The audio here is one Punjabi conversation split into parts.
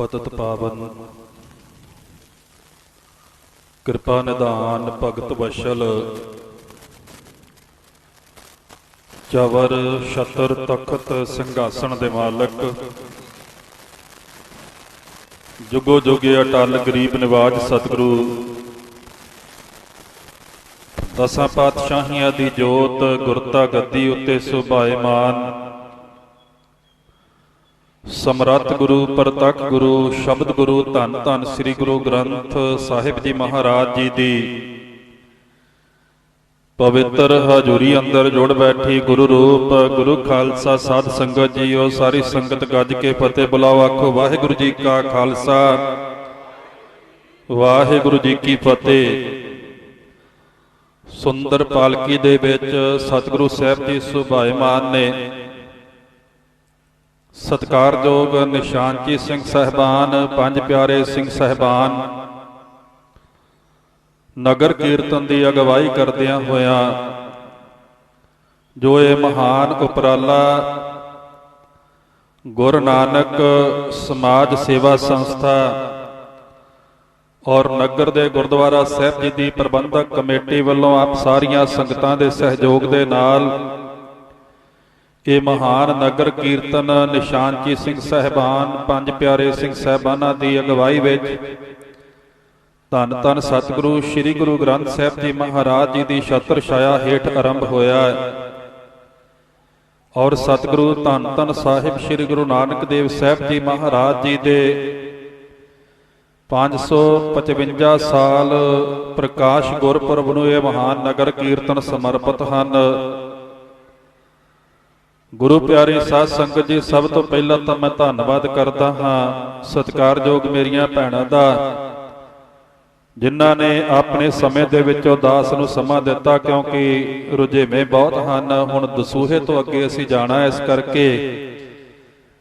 ਪਤਤ ਪਾਵਨ। ਕਿਰਪਾ ਨਿਧਾਨ ਭਗਤ ਵਸ਼ਲ। ਚਵਰ ਛਤਰ ਤਖਤ ਸਿੰਘਾਸਣ ਦੇ ਮਾਲਕ। ਜੁਗੋ ਜੁਗੇ ਅਟਲ ਗਰੀਬ ਨਿਵਾਜ ਸਤਿਗੁਰੂ। ਦਸਾਂ ਪਾਤਸ਼ਾਹੀਆਂ ਦੀ ਜੋਤ ਗੁਰਤਾ ਗੱਦੀ ਉੱਤੇ ਸੁਭਾਇਮਾਨ ਸਮਰੱਥ ਗੁਰੂ, ਪ੍ਰਤੱਖ ਗੁਰੂ, ਸ਼ਬਦ ਗੁਰੂ, ਧੰਨ ਧੰਨ ਸ੍ਰੀ ਗੁਰੂ ਗ੍ਰੰਥ ਸਾਹਿਬ ਜੀ ਮਹਾਰਾਜ ਜੀ ਦੀ। ਪਵਿੱਤਰ ਹਜ਼ੂਰੀ ਅੰਦਰ ਜੁੜ ਬੈਠੀ ਗੁਰੂ ਰੂਪ, ਗੁਰੂ ਖਾਲਸਾ ਸਾਧ ਸੰਗਤ ਜੀਓ ਸਾਰੀ ਸੰਗਤ ਗੱਜ ਕੇ ਫਤਿਹ ਬੁਲਾਓ, ਆਖੋ, ਵਾਹਿਗੁਰੂ ਜੀ ਕਾ ਖਾਲਸਾ। ਵਾਹਿਗੁਰੂ ਜੀ ਕੀ ਫਤਿਹ। ਸੁੰਦਰ ਪਾਲਕੀ ਦੇ ਵਿੱਚ ਸਤਿਗੁਰੂ ਸਾਹਿਬ ਜੀ ਸੁਭਾਇਮਾਨ ਨੇ ਸਤਕਾਰਯੋਗ ਨਿਸ਼ਾਨਚੀ ਸਿੰਘ ਸਹਿਬਾਨ, ਪੰਜ ਪਿਆਰੇ ਸਿੰਘ ਸਹਿਬਾਨ। ਨਗਰ ਕੀਰਤਨ ਦੀ ਅਗਵਾਈ ਕਰਦਿਆਂ ਹੋਇਆਂ ਜੋ ਇਹ ਮਹਾਨ ਉਪਰਾਲਾ ਗੁਰੂ ਨਾਨਕ ਸਮਾਜ ਸੇਵਾ ਸੰਸਥਾ ਔਰ ਨਗਰ ਦੇ ਗੁਰਦੁਆਰਾ ਸਾਹਿਬ ਜੀ ਦੀ ਪ੍ਰਬੰਧਕ ਕਮੇਟੀ ਵੱਲੋਂ ਆਪ ਸਾਰੀਆਂ ਸੰਗਤਾਂ ਦੇ ਸਹਿਯੋਗ ਦੇ ਨਾਲ ਇਹ ਮਹਾਨ ਨਗਰ ਕੀਰਤਨ ਨਿਸ਼ਾਨਜੀ ਸਿੰਘ ਸਹਿਬਾਨ, ਪੰਜ ਪਿਆਰੇ ਸਿੰਘ ਸਹਿਬਾਨਾਂ ਦੀ ਅਗਵਾਈ ਵਿੱਚ ਧੰਨ ਧੰਨ ਸਤਿਗੁਰੂ, ਸ੍ਰੀ ਗੁਰੂ ਗ੍ਰੰਥ ਸਾਹਿਬ ਜੀ ਮਹਾਰਾਜ ਜੀ ਦੀ ਛਤਰ ਛਾਇਆ ਹੇਠ ਆਰੰਭ ਹੋਇਆ ਹੈ। ਔਰ ਸਤਿਗੁਰੂ, ਧੰਨ ਧੰਨ ਸਾਹਿਬ ਸ੍ਰੀ ਗੁਰੂ ਨਾਨਕ ਦੇਵ ਸਾਹਿਬ ਜੀ ਮਹਾਰਾਜ ਜੀ ਦੇ 555 ਸਾਲ ਪ੍ਰਕਾਸ਼ ਗੁਰਪੁਰਬ ਨੂੰ ਇਹ ਮਹਾਨ ਨਗਰ ਕੀਰਤਨ ਸਮਰਪਿਤ ਹਨ। ਗੁਰੂ ਪਿਆਰੇ ਸਾਧ ਸੰਗਤ ਜੀ, ਸਭ ਤੋਂ ਪਹਿਲਾਂ ਤਾਂ ਮੈਂ ਧੰਨਵਾਦ ਕਰਦਾ ਹਾਂ ਸਤਿਕਾਰਯੋਗ ਮੇਰੀਆਂ ਭੈਣਾਂ ਦਾ, ਜਿਨ੍ਹਾਂ ਨੇ ਆਪਣੇ ਸਮੇਂ ਦੇ ਵਿੱਚ ਉਦਾਸ ਨੂੰ ਸਮਾਂ ਦਿੱਤਾ, ਕਿਉਂਕਿ ਰੁਝੇਵੇਂ ਬਹੁਤ ਹਨ। ਹੁਣ ਦਸੂਹੇ ਤੋਂ ਅੱਗੇ ਅਸੀਂ ਜਾਣਾ ਇਸ ਕਰਕੇ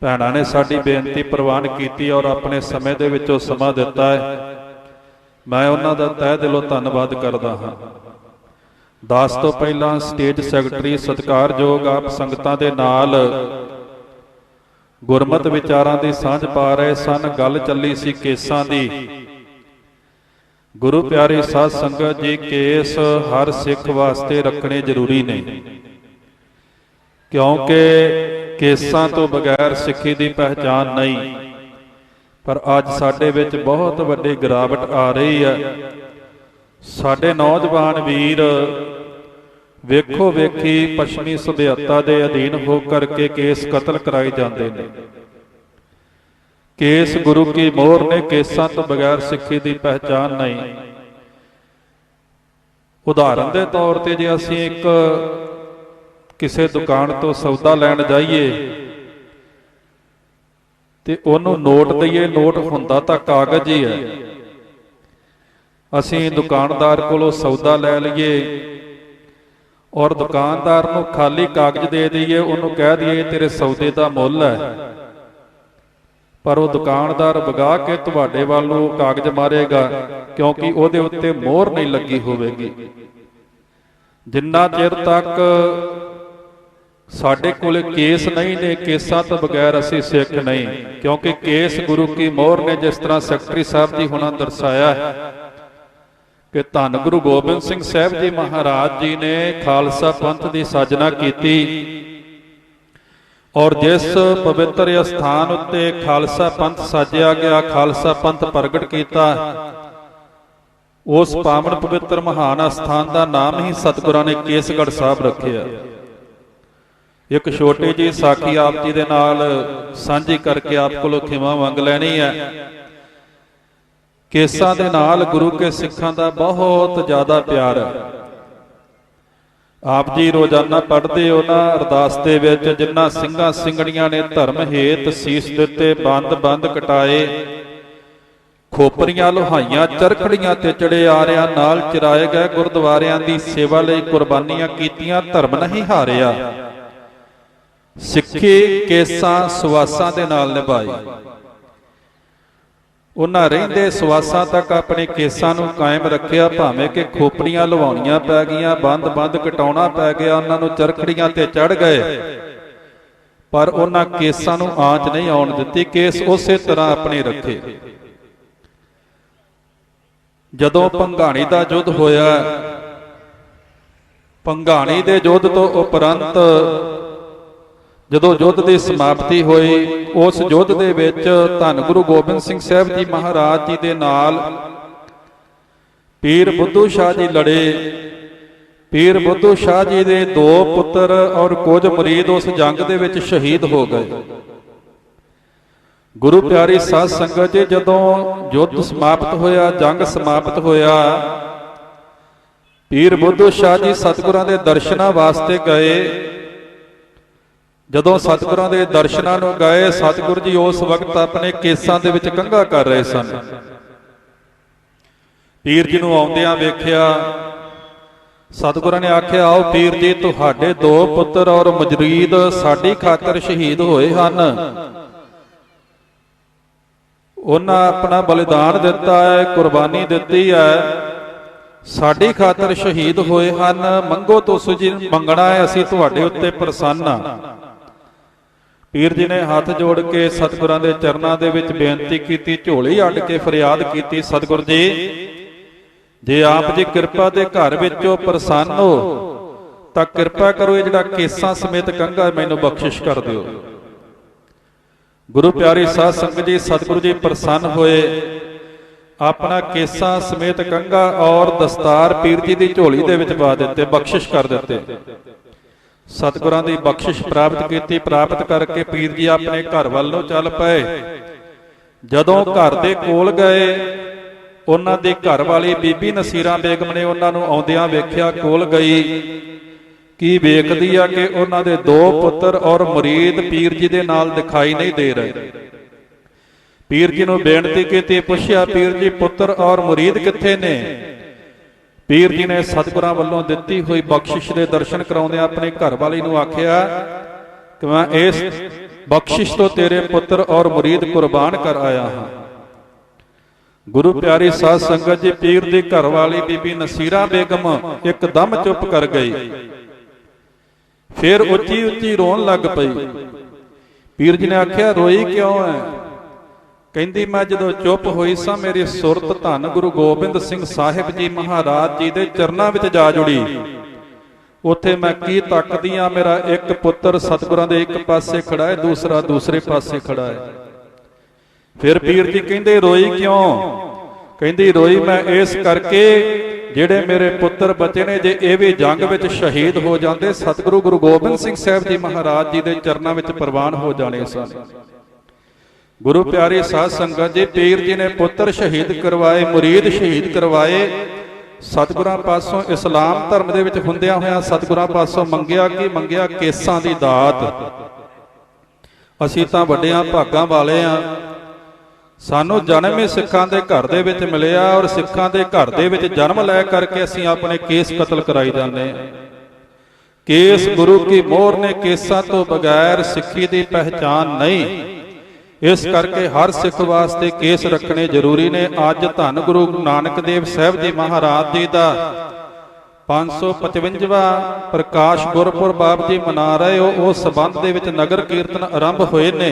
ਭੈਣਾਂ ਨੇ ਸਾਡੀ ਬੇਨਤੀ ਪ੍ਰਵਾਨ ਕੀਤੀ ਔਰ ਆਪਣੇ ਸਮੇਂ ਦੇ ਵਿੱਚੋਂ ਸਮਾਂ ਦਿੱਤਾ ਹੈ। ਮੈਂ ਉਹਨਾਂ ਦਾ ਤਹਿ ਦਿਲੋਂ ਧੰਨਵਾਦ ਕਰਦਾ ਹਾਂ। ਦਾਸ ਤੋਂ ਪਹਿਲਾਂ ਸਟੇਜ ਸੈਕਟਰੀ ਸਤਿਕਾਰਯੋਗ ਆਪ ਸੰਗਤਾਂ ਦੇ ਨਾਲ ਗੁਰਮਤ ਵਿਚਾਰਾਂ ਦੀ ਸਾਂਝ ਪਾ ਰਹੇ ਸਨ, ਗੱਲ ਚੱਲੀ ਸੀ ਕੇਸਾਂ ਦੀ। ਗੁਰੂ ਪਿਆਰੇ ਸਾਧ ਸੰਗਤ ਜੀ, ਕੇਸ ਹਰ ਸਿੱਖ ਵਾਸਤੇ ਰੱਖਣੇ ਜ਼ਰੂਰੀ ਨੇ। ਕਿਉਂਕਿ ਕੇਸਾਂ ਤੋਂ ਬਗੈਰ ਸਿੱਖੀ ਦੀ ਪਹਿਚਾਨ ਨਹੀਂ। ਪਰ ਅੱਜ ਸਾਡੇ ਵਿੱਚ ਬਹੁਤ ਵੱਡੀ ਗਿਰਾਵਟ ਆ ਰਹੀ ਹੈ। ਸਾਡੇ ਨੌਜਵਾਨ ਵੀਰ ਵੇਖੋ ਵੇਖੀ ਪੱਛਮੀ ਸਭਿਅਤਾ ਦੇ ਅਧੀਨ ਹੋ ਕਰਕੇ ਕੇਸ ਕਤਲ ਕਰਾਏ ਜਾਂਦੇ ਨੇ। ਕੇਸ ਗੁਰੂ ਕੀ ਮੋਹਰ ਨੇ ਕੇਸਾਂ ਤੋਂ ਬਗੈਰ ਸਿੱਖੀ ਦੀ ਪਹਿਚਾਨ ਨਹੀਂ। ਉਦਾਹਰਨ ਦੇ ਤੌਰ ਤੇ ਜੇ ਅਸੀਂ ਇੱਕ ਕਿਸੇ ਦੁਕਾਨ ਤੋਂ ਸੌਦਾ ਲੈਣ ਜਾਈਏ ਤੇ ਉਹਨੂੰ ਨੋਟ ਦਈਏ ਨੋਟ ਹੁੰਦਾ ਤਾਂ ਕਾਗਜ਼ ਹੀ ਹੈ। ਅਸੀਂ ਦੁਕਾਨਦਾਰ ਕੋਲੋਂ ਸੌਦਾ ਲੈ ਲਈਏ ਔਰ ਦੁਕਾਨਦਾਰ ਨੂੰ ਖਾਲੀ ਕਾਗਜ਼ ਦੇ ਦਈਏ, ਉਹਨੂੰ ਕਹਿ ਦਈਏ ਤੇਰੇ ਸੌਦੇ ਦਾ ਮੁੱਲ ਹੈ। ਪਰ ਉਹ ਦੁਕਾਨਦਾਰ ਵਗਾ ਕੇ ਤੁਹਾਡੇ ਵੱਲ ਨੂੰ ਕਾਗਜ਼ ਮਾਰੇਗਾ, ਕਿਉਂਕਿ ਉਹਦੇ ਉੱਤੇ ਮੋਹਰ ਨਹੀਂ ਲੱਗੀ ਹੋਵੇਗੀ। ਜਿੰਨਾ ਚਿਰ ਤੱਕ ਸਾਡੇ ਕੋਲ ਕੇਸ ਨਹੀਂ ਨੇ, ਕੇਸਾਂ ਤੋਂ ਬਗੈਰ ਅਸੀਂ ਸਿੱਖ ਨਹੀਂ, ਕਿਉਂਕਿ ਕੇਸ ਗੁਰੂ ਕੀ ਮੋਹਰ ਨੇ ਜਿਸ ਤਰ੍ਹਾਂ ਸੈਕਟਰੀ ਸਾਹਿਬ ਜੀ ਹੁਣਾਂ ਦਰਸਾਇਆ ਹੈ। ਕਿ ਧੰਨ ਗੁਰੂ ਗੋਬਿੰਦ ਸਿੰਘ ਸਾਹਿਬ ਜੀ ਮਹਾਰਾਜ ਜੀ ਨੇ ਖਾਲਸਾ ਪੰਥ ਦੀ ਸਾਜਨਾ ਕੀਤੀ। ਔਰ ਜਿਸ ਪਵਿੱਤਰ ਅਸਥਾਨ ਉੱਤੇ ਖਾਲਸਾ ਪੰਥ ਸਾਜਿਆ ਗਿਆ, ਖਾਲਸਾ ਪੰਥ ਪ੍ਰਗਟ ਕੀਤਾ, ਉਸ ਪਾਵਨ ਪਵਿੱਤਰ ਮਹਾਨ ਅਸਥਾਨ ਦਾ ਨਾਮ ਹੀ ਸਤਿਗੁਰਾਂ ਨੇ ਕੇਸਗੜ੍ਹ ਸਾਹਿਬ ਰੱਖਿਆ। ਇੱਕ ਛੋਟੀ ਜੀ ਸਾਖੀ ਆਪ ਜੀ ਦੇ ਨਾਲ ਸਾਂਝੀ ਕਰਕੇ ਆਪ ਕੋਲੋਂ ਖਿਮਾ ਮੰਗ ਲੈਣੀ ਹੈ। ਕੇਸਾਂ ਦੇ ਨਾਲ ਗੁਰੂ ਕੇ ਸਿੱਖਾਂ ਦਾ ਬਹੁਤ ਜ਼ਿਆਦਾ ਪਿਆਰ। ਹੈ ਆਪ ਜੀ ਰੋਜ਼ਾਨਾ ਪੜ੍ਹਦੇ ਹੋ ਨਾ ਅਰਦਾਸ ਦੇ ਵਿੱਚ ਜਿਨ੍ਹਾਂ ਸਿੰਘਾਂ ਸਿੰਘਣੀਆਂ ਨੇ ਧਰਮ ਹੇਤ ਸੀਸ ਦਿੱਤੇ ਬੰਦ ਬੰਦ ਕਟਾਏ। ਖੋਪਰੀਆਂ ਲੋਹਾਈਆਂ ਚਰਖੜੀਆਂ ਤੇ ਚੜੇ ਆਰਿਆਂ ਨਾਲ ਚਰਾਏ ਗਏ ਗੁਰਦੁਆਰਿਆਂ ਦੀ ਸੇਵਾ ਲਈ ਕੁਰਬਾਨੀਆਂ ਕੀਤੀਆਂ ਧਰਮ ਨਹੀਂ ਹਾਰਿਆ। ਸਿੱਖੀ ਕੇਸਾਂ ਸੁਵਾਸਾਂ ਦੇ ਨਾਲ ਨਿਭਾਈ। ਉਹਨਾਂ ਰਹਿੰਦੇ ਸਵਾਸਾਂ ਤੱਕ ਆਪਣੇ ਕੇਸਾਂ ਨੂੰ ਕਾਇਮ ਰੱਖਿਆ ਭਾਵੇਂ ਕਿ ਖੋਪੜੀਆਂ ਲਵਾਉਣੀਆਂ ਪੈ ਗਈਆਂ ਬੰਦ-ਬੰਦ ਕਟਾਉਣਾ ਪੈ ਗਿਆ ਉਹਨਾਂ ਨੂੰ ਚਰਖੜੀਆਂ ਤੇ ਚੜ ਗਏ। ਪਰ ਉਹਨਾਂ ਕੇਸਾਂ ਨੂੰ ਆਂਚ ਨਹੀਂ ਆਉਣ ਦਿੱਤੀ ਕੇਸ ਉਸੇ ਤਰ੍ਹਾਂ ਆਪਣੇ ਰੱਖੇ। ਜਦੋਂ ਪੰਘਾਣੀ ਦਾ ਯੁੱਧ ਹੋਇਆ ਪੰਘਾਣੀ ਦੇ ਯੁੱਧ ਤੋਂ ਉਪਰੰਤ ਜਦੋਂ ਯੁੱਧ ਦੀ ਸਮਾਪਤੀ ਹੋਈ, ਉਸ ਯੁੱਧ ਦੇ ਵਿੱਚ ਧੰਨ ਗੁਰੂ ਗੋਬਿੰਦ ਸਿੰਘ ਸਾਹਿਬ ਜੀ ਮਹਾਰਾਜ ਜੀ ਦੇ ਨਾਲ ਪੀਰ ਬੁੱਧੂ ਸ਼ਾਹ ਜੀ ਲੜੇ। ਪੀਰ ਬੁੱਧੂ ਸ਼ਾਹ ਜੀ ਦੇ ਦੋ ਪੁੱਤਰ ਔਰ ਕੁਝ ਮੁਰੀਦ ਉਸ ਜੰਗ ਦੇ ਵਿੱਚ ਸ਼ਹੀਦ ਹੋ ਗਏ। ਗੁਰੂ ਪਿਆਰੀ ਸਾਧ ਸੰਗਤ ਜੀ, ਜਦੋਂ ਯੁੱਧ ਸਮਾਪਤ ਹੋਇਆ, ਜੰਗ ਸਮਾਪਤ ਹੋਇਆ, ਪੀਰ ਬੁੱਧੂ ਸ਼ਾਹ ਜੀ ਸਤਿਗੁਰਾਂ ਦੇ ਦਰਸ਼ਨਾਂ ਵਾਸਤੇ ਗਏ। ਜਦੋਂ ਸਤਿਗੁਰਾਂ ਦੇ ਦਰਸ਼ਨਾਂ ਨੂੰ ਗਏ, ਸਤਿਗੁਰ ਜੀ ਉਸ ਵਕਤ ਆਪਣੇ ਕੇਸਾਂ ਦੇ ਵਿੱਚ ਕੰਘਾ ਕਰ ਰਹੇ ਸਨ। ਪੀਰ ਜੀ ਨੂੰ ਆਉਂਦਿਆਂ ਵੇਖਿਆ, ਸਤਿਗੁਰਾਂ ਨੇ ਆਖਿਆ, ਆਓ ਪੀਰ ਜੀ, ਤੁਹਾਡੇ ਦੋ ਪੁੱਤਰ ਔਰ ਮਜਰੀਦ ਸਾਡੀ ਖਾਤਰ ਸ਼ਹੀਦ ਹੋਏ ਹਨ। ਉਹਨਾਂ ਆਪਣਾ ਬਲੀਦਾਨ ਦਿੱਤਾ ਹੈ, ਕੁਰਬਾਨੀ ਦਿੱਤੀ ਹੈ। ਸਾਡੀ ਖਾਤਰ ਸ਼ਹੀਦ ਹੋਏ ਹਨ। ਮੰਗੋ ਤੁਸੀਂ ਜੀ, ਮੰਗਣਾ ਹੈ, ਅਸੀਂ ਤੁਹਾਡੇ ਉੱਤੇ ਪ੍ਰਸੰਨ ਹਾਂ। ਪੀਰ ਜੀ ਨੇ ਹੱਥ ਜੋੜ ਕੇ ਸਤਿਗੁਰਾਂ ਦੇ ਚਰਨਾਂ ਦੇ ਵਿੱਚ ਬੇਨਤੀ ਕੀਤੀ, ਝੋਲੀ ਅੱਡ ਕੇ ਫਰਿਆਦ ਕੀਤੀ, ਸਤਿਗੁਰ ਜੀ, ਜੇ ਆਪ ਜੀ ਕਿਰਪਾ ਦੇ ਘਰ ਵਿੱਚੋਂ ਪ੍ਰਸੰਨ ਹੋ, ਤਾਂ ਕਿਰਪਾ ਕਰੋ ਇਹ ਜਿਹੜਾ ਕੇਸਾਂ ਸਮੇਤ ਕੰਗਾ ਮੈਨੂੰ ਬਖਸ਼ਿਸ਼ ਕਰ ਦਿਓ। ਗੁਰੂ ਪਿਆਰੀ ਸਾਧ ਸੰਗਤ ਜੀ, ਸਤਿਗੁਰੂ ਜੀ ਪ੍ਰਸੰਨ ਹੋਏ, ਆਪਣਾ ਕੇਸਾਂ ਸਮੇਤ ਕੰਗਾ ਔਰ ਦਸਤਾਰ ਪੀਰ ਜੀ ਦੀ ਝੋਲੀ ਦੇ ਵਿੱਚ ਪਾ ਦਿੱਤੇ, ਬਖਸ਼ਿਸ਼ ਕਰ ਦਿੱਤੇ। ਸਤਿਗੁਰਾਂ ਦੀ ਬਖਸ਼ਿਸ਼ ਪ੍ਰਾਪਤ ਕੀਤੀ, ਪ੍ਰਾਪਤ ਕਰਕੇ ਪੀਰ ਜੀ ਆਪਣੇ ਘਰ ਵੱਲ ਨੂੰ ਚੱਲ ਪਏ। ਜਦੋਂ ਘਰ ਦੇ ਕੋਲ ਗਏ, ਉਹਨਾਂ ਦੀ ਘਰ ਵਾਲੀ ਬੀਬੀ ਨਸੀਰਾ ਬੇਗਮ ਨੇ ਉਹਨਾਂ ਨੂੰ ਆਉਂਦਿਆਂ ਵੇਖਿਆ, ਕੋਲ ਗਈ। ਕੀ ਵੇਖਦੀ ਆ ਕਿ ਉਹਨਾਂ ਦੇ ਦੋ ਪੁੱਤਰ ਔਰ ਮੁਰੀਦ ਪੀਰ ਜੀ ਦੇ ਨਾਲ ਦਿਖਾਈ ਨਹੀਂ ਦੇ ਰਹੇ। ਪੀਰ ਜੀ ਨੂੰ ਬੇਨਤੀ ਕੀਤੀ, ਪੁੱਛਿਆ, ਪੀਰ ਜੀ, ਪੁੱਤਰ ਔਰ ਮੁਰੀਦ ਕਿੱਥੇ ਨੇ? ਪੀਰ ਜੀ ਨੇ ਸਤਿਗੁਰਾਂ ਵੱਲੋਂ ਦਿੱਤੀ ਹੋਈ ਬਖਸ਼ਿਸ਼ ਦੇ ਦਰਸ਼ਨ ਕਰਾਉਂਦੇ ਆਪਣੇ ਘਰ ਵਾਲੀ ਨੂੰ ਆਖਿਆ, ਕਿ ਮੈਂ ਇਸ ਬਖਸ਼ਿਸ਼ ਤੋਂ ਤੇਰੇ ਪੁੱਤਰ ਔਰ ਮੁਰੀਦ ਕੁਰਬਾਨ ਕਰ ਆਇਆ ਹਾਂ। ਗੁਰੂ ਪਿਆਰੀ ਸਾਧ ਸੰਗਤ ਜੀ, ਪੀਰ ਦੀ ਘਰ ਵਾਲੀ ਬੀਬੀ ਨਸੀਰਾ ਬੇਗਮ ਇੱਕਦਮ ਚੁੱਪ ਕਰ ਗਈ। ਫਿਰ ਉੱਚੀ ਉੱਚੀ ਰੋਣ ਲੱਗ ਪਈ। ਪੀਰ ਜੀ ਨੇ ਆਖਿਆ, ਰੋਈ ਕਿਉਂ ਹੈ ਕਹਿੰਦੀ, ਮੈਂ ਜਦੋਂ ਚੁੱਪ ਹੋਈ ਸਾਂ, ਮੇਰੀ ਸੁਰਤ ਧੰਨ ਗੁਰੂ ਗੋਬਿੰਦ ਸਿੰਘ ਸਾਹਿਬ ਜੀ ਮਹਾਰਾਜ ਜੀ ਦੇ ਚਰਨਾਂ ਵਿੱਚ ਜਾ ਜੁੜੀ। ਉੱਥੇ ਮੈਂ ਕੀ ਤੱਕਦੀ ਆ, ਮੇਰਾ ਇੱਕ ਪੁੱਤਰ ਸਤਿਗੁਰਾਂ ਦੇ ਇੱਕ ਪਾਸੇ ਖੜਾ ਹੈ, ਦੂਸਰਾ ਦੂਸਰੇ ਪਾਸੇ ਖੜਾ ਹੈ। ਫਿਰ ਪੀਰ ਜੀ ਕਹਿੰਦੇ, ਰੋਈ ਕਿਉਂ? ਕਹਿੰਦੀ, ਰੋਈ ਮੈਂ ਇਸ ਕਰਕੇ, ਜਿਹੜੇ ਮੇਰੇ ਪੁੱਤਰ ਬਚੇ ਨੇ, ਜੇ ਇਹ ਵੀ ਜੰਗ ਵਿੱਚ ਸ਼ਹੀਦ ਹੋ ਜਾਂਦੇ, ਸਤਿਗੁਰੂ ਗੁਰੂ ਗੋਬਿੰਦ ਸਿੰਘ ਸਾਹਿਬ ਜੀ ਮਹਾਰਾਜ ਜੀ ਦੇ ਚਰਨਾਂ ਵਿੱਚ ਪ੍ਰਵਾਨ ਹੋ ਜਾਣੇ ਸਨ। ਗੁਰੂ ਪਿਆਰੇ ਸਾਧ ਸੰਗਤ ਜੀ, ਪੀਰ ਜੀ ਨੇ ਪੁੱਤਰ ਸ਼ਹੀਦ ਕਰਵਾਏ, ਮੁਰੀਦ ਸ਼ਹੀਦ ਕਰਵਾਏ। ਸਤਿਗੁਰਾਂ ਪਾਸੋਂ ਇਸਲਾਮ ਧਰਮ ਦੇ ਵਿੱਚ ਹੁੰਦਿਆਂ ਹੋਇਆਂ ਸਤਿਗੁਰਾਂ ਪਾਸੋਂ ਮੰਗਿਆ ਕਿ? ਮੰਗਿਆ ਕੇਸਾਂ ਦੀ ਦਾਤ। ਅਸੀਂ ਤਾਂ ਵੱਡਿਆਂ ਭਾਗਾਂ ਵਾਲੇ ਆ। ਸਾਨੂੰ ਜਨਮ ਹੀ ਸਿੱਖਾਂ ਦੇ ਘਰ ਦੇ ਵਿੱਚ ਮਿਲਿਆ ਔਰ ਸਿੱਖਾਂ ਦੇ ਘਰ ਦੇ ਵਿੱਚ ਜਨਮ ਲੈ ਕਰਕੇ ਅਸੀਂ ਆਪਣੇ ਕੇਸ ਕਤਲ ਕਰਾਈ ਜਾਂਦੇ ਆ। ਕੇਸ ਗੁਰੂ ਕੀ ਮੋਹਰ ਨੇ ਕੇਸਾਂ ਤੋਂ ਬਗੈਰ ਸਿੱਖੀ ਦੀ ਪਹਿਚਾਨ ਨਹੀਂ। ਇਸ ਕਰਕੇ ਹਰ ਸਿੱਖ ਵਾਸਤੇ ਕੇਸ ਰੱਖਣੇ ਜ਼ਰੂਰੀ ਨੇ। ਅੱਜ ਧੰਨ ਗੁਰੂ ਨਾਨਕ ਦੇਵ ਸਾਹਿਬ ਜੀ ਮਹਾਰਾਜ ਜੀ ਦਾ 555ਵਾਂ ਪ੍ਰਕਾਸ਼ ਗੁਰਪੁਰਬ ਆਪ ਜੀ ਮਨਾ ਰਹੇ ਹੋ। ਉਸ ਸਬੰਧ ਦੇ ਵਿੱਚ ਨਗਰ ਕੀਰਤਨ ਆਰੰਭ ਹੋਏ ਨੇ।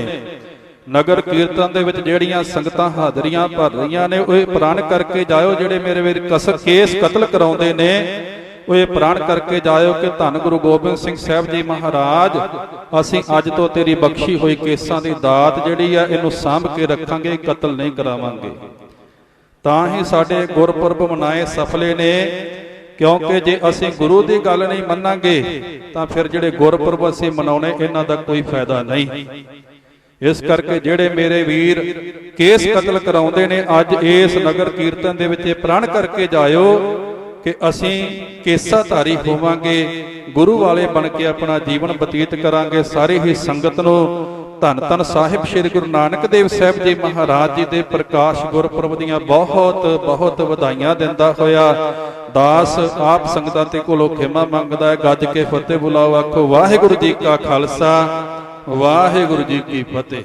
ਨਗਰ ਕੀਰਤਨ ਦੇ ਵਿੱਚ ਜਿਹੜੀਆਂ ਸੰਗਤਾਂ ਹਾਜ਼ਰੀਆਂ ਭਰ ਰਹੀਆਂ ਨੇ, ਉਹ ਪ੍ਰਣ ਕਰਕੇ ਜਾਇਓ ਜਿਹੜੇ ਮੇਰੇ ਵੀਰ ਕਸ ਕੇਸ ਕਤਲ ਕਰਾਉਂਦੇ ਨੇ। ਉਹ ਇਹ ਪ੍ਰਣ ਕਰਕੇ ਜਾਇਓ ਕਿ ਧੰਨ ਗੁਰੂ ਗੋਬਿੰਦ ਸਿੰਘ ਸਾਹਿਬ ਜੀ ਮਹਾਰਾਜ, ਅਸੀਂ ਅੱਜ ਤੋਂ ਤੇਰੀ ਬਖਸ਼ੀ ਹੋਈ ਕੇਸਾਂ ਦੀ ਦਾਤ ਜਿਹੜੀ ਆ, ਇਹਨੂੰ ਸਾਂਭ ਕੇ ਰੱਖਾਂਗੇ, ਕਤਲ ਨਹੀਂ ਕਰਾਵਾਂਗੇ। ਤਾਂ ਹੀ ਸਾਡੇ ਗੁਰਪੁਰਬ ਮਨਾਏ ਸਫਲੇ ਨੇ, ਕਿਉਂਕਿ ਜੇ ਅਸੀਂ ਗੁਰੂ ਦੀ ਗੱਲ ਨਹੀਂ ਮੰਨਾਂਗੇ, ਤਾਂ ਫਿਰ ਜਿਹੜੇ ਗੁਰਪੁਰਬ ਅਸੀਂ ਮਨਾਉਣੇ, ਇਹਨਾਂ ਦਾ ਕੋਈ ਫਾਇਦਾ ਨਹੀਂ। ਇਸ ਕਰਕੇ ਜਿਹੜੇ ਮੇਰੇ ਵੀਰ ਕੇਸ ਕਤਲ ਕਰਾਉਂਦੇ ਨੇ, ਅੱਜ ਇਸ ਨਗਰ ਕੀਰਤਨ ਦੇ ਵਿੱਚ ਇਹ ਪ੍ਰਣ ਕਰਕੇ ਜਾਇਓ ਕਿ ਅਸੀਂ ਕੇਸਾ ਧਾਰੀ ਹੋਵਾਂਗੇ, ਗੁਰੂ ਵਾਲੇ ਬਣ ਕੇ ਆਪਣਾ ਜੀਵਨ ਬਤੀਤ ਕਰਾਂਗੇ। ਸਾਰੇ ਹੀ ਸੰਗਤ ਨੂੰ ਧੰਨ ਧੰਨ ਸਾਹਿਬ ਸ੍ਰੀ ਗੁਰੂ ਨਾਨਕ ਦੇਵ ਸਾਹਿਬ ਜੀ ਮਹਾਰਾਜ ਜੀ ਦੇ ਪ੍ਰਕਾਸ਼ ਗੁਰਪੁਰਬ ਦੀਆਂ ਬਹੁਤ ਬਹੁਤ ਵਧਾਈਆਂ ਦਿੰਦਾ ਹੋਇਆ। ਦਾਸ ਆਪ ਸੰਗਤਾਂ ਤੇ ਕੋਲੋਂ ਖਿਮਾ ਮੰਗਦਾ ਹੈ, ਗੱਜ ਕੇ ਫਤਿਹ ਬੁਲਾਓ, ਆਖੋ, ਵਾਹਿਗੁਰੂ ਜੀ ਕਾ ਖਾਲਸਾ, ਵਾਹਿਗੁਰੂ ਜੀ ਕੀ ਫਤਿਹ।